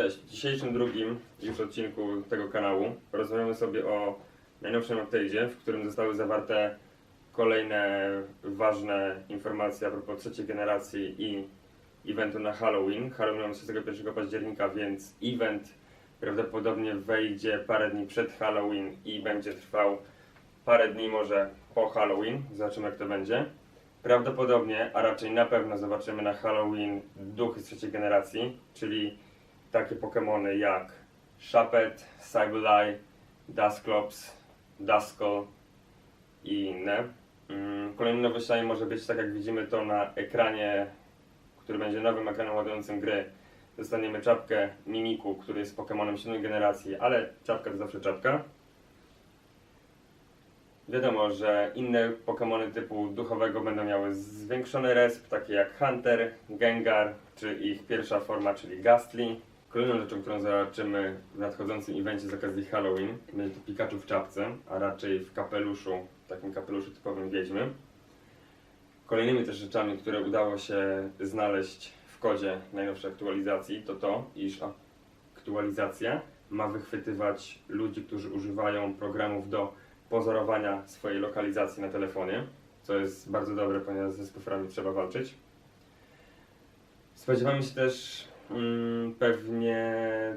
Cześć, w dzisiejszym drugim już odcinku tego kanału porozmawiamy sobie o najnowszym update'zie, w którym zostały zawarte kolejne ważne informacje a propos trzeciej generacji i eventu na Halloween. Halloween mamy 31 października, więc event prawdopodobnie wejdzie parę dni przed Halloween i będzie trwał parę dni może po Halloween. Zobaczymy jak to będzie. Prawdopodobnie, a raczej na pewno zobaczymy na Halloween duchy z trzeciej generacji, czyli takie Pokémony jak Shuppet, Sableye, Dusclops, Duskull i inne. Mm, Kolejnymi nowościami może być, tak jak widzimy to na ekranie, który będzie nowym ekranem ładującym gry. Dostaniemy czapkę Mimiku, który jest Pokémonem siódmej generacji, ale czapka to zawsze czapka. Wiadomo, że inne Pokémony typu duchowego będą miały zwiększony resp, takie jak Hunter, Gengar, czy ich pierwsza forma, czyli Gastly. Kolejną rzeczą, którą zobaczymy w nadchodzącym evencie z okazji Halloween, będzie to Pikachu w czapce, a raczej w kapeluszu, takim kapeluszu typowym wiedźmy. Kolejnymi też rzeczami, które udało się znaleźć w kodzie najnowszej aktualizacji, to to, iż aktualizacja ma wychwytywać ludzi, którzy używają programów do pozorowania swojej lokalizacji na telefonie, co jest bardzo dobre, ponieważ ze spooferami trzeba walczyć. Spodziewamy się też pewnie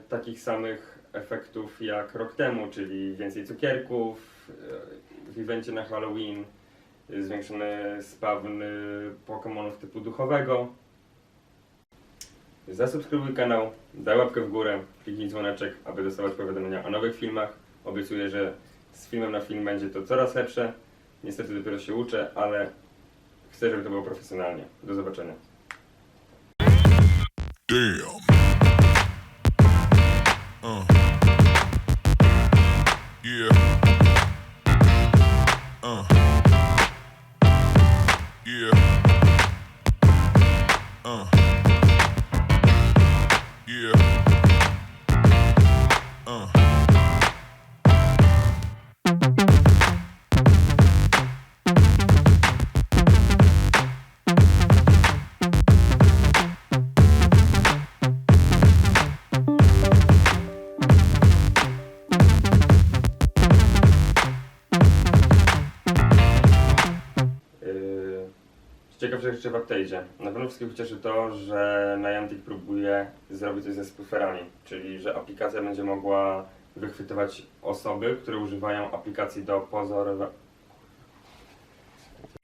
takich samych efektów jak rok temu, czyli więcej cukierków, e, w evencie na Halloween, zwiększony spawn Pokémonów typu duchowego. Zasubskrybuj kanał, daj łapkę w górę, kliknij dzwoneczek, aby dostawać powiadomienia o nowych filmach. Obiecuję, że z filmem na film będzie to coraz lepsze. Niestety dopiero się uczę, ale chcę, żeby to było profesjonalnie. Do zobaczenia. Damn. Uh. Yeah. Uh. Yeah. Uh. Z ciekawszych rzeczy w update'zie. Na pewno wszystkich ucieszy to, że Niantic próbuje zrobić coś ze spooferami, czyli że aplikacja będzie mogła wychwytywać osoby, które używają aplikacji do pozorowania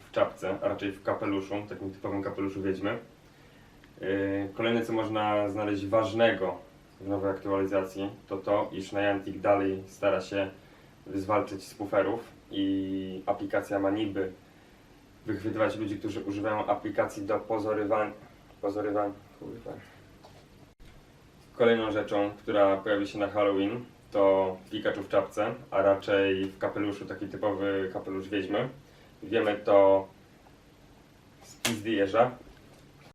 w czapce, a raczej w kapeluszu, takim typowym kapeluszu wiedźmy. Yy, Kolejne, co można znaleźć ważnego w nowej aktualizacji, to to, iż Niantic dalej stara się zwalczyć spooferów i aplikacja ma niby wychwytywać ludzi, którzy używają aplikacji do pozorywania. Pozorywania. Kurwa. Kolejną rzeczą, która pojawi się na Halloween, to Pikachu w czapce, a raczej w kapeluszu, taki typowy kapelusz wiedźmy. Wiemy to z pizdy jeża,